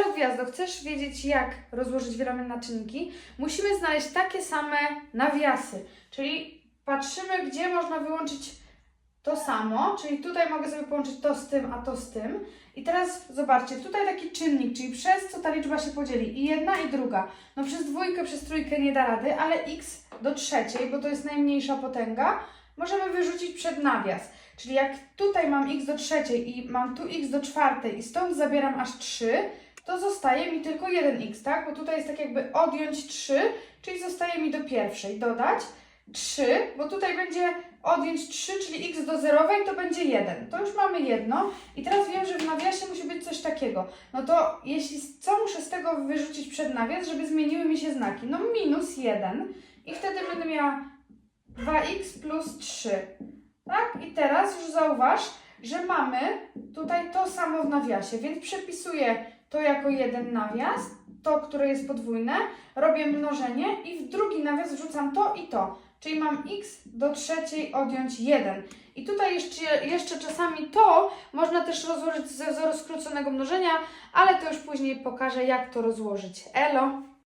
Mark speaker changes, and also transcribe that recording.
Speaker 1: Elo Gwiazdo, chcesz wiedzieć jak rozłożyć wielome na czynniki? Musimy znaleźć takie same nawiasy, czyli patrzymy gdzie można wyłączyć to samo, czyli tutaj mogę sobie połączyć to z tym, a to z tym. I teraz zobaczcie, tutaj taki czynnik, czyli przez co ta liczba się podzieli, i jedna i druga. No przez dwójkę, przez trójkę nie da rady, ale x do trzeciej, bo to jest najmniejsza potęga, możemy wyrzucić przed nawias. Czyli jak tutaj mam x do trzeciej i mam tu x do czwartej i stąd zabieram aż 3, to zostaje mi tylko 1x, tak? Bo tutaj jest tak jakby odjąć 3, czyli zostaje mi do pierwszej dodać 3, bo tutaj będzie odjąć 3, czyli x do zerowej to będzie 1. To już mamy jedno i teraz wiem, że w nawiasie musi być coś takiego. No to jeśli co muszę z tego wyrzucić przed nawias, żeby zmieniły mi się znaki? No minus 1 i wtedy będę miała 2x plus 3. Tak? I teraz już zauważ, że mamy tutaj to samo w nawiasie, więc przepisuję to jako jeden nawias, to, które jest podwójne, robię mnożenie i w drugi nawias wrzucam to i to. Czyli mam x do trzeciej odjąć 1. I tutaj jeszcze, jeszcze czasami to można też rozłożyć ze wzoru skróconego mnożenia, ale to już później pokażę, jak to rozłożyć. Elo!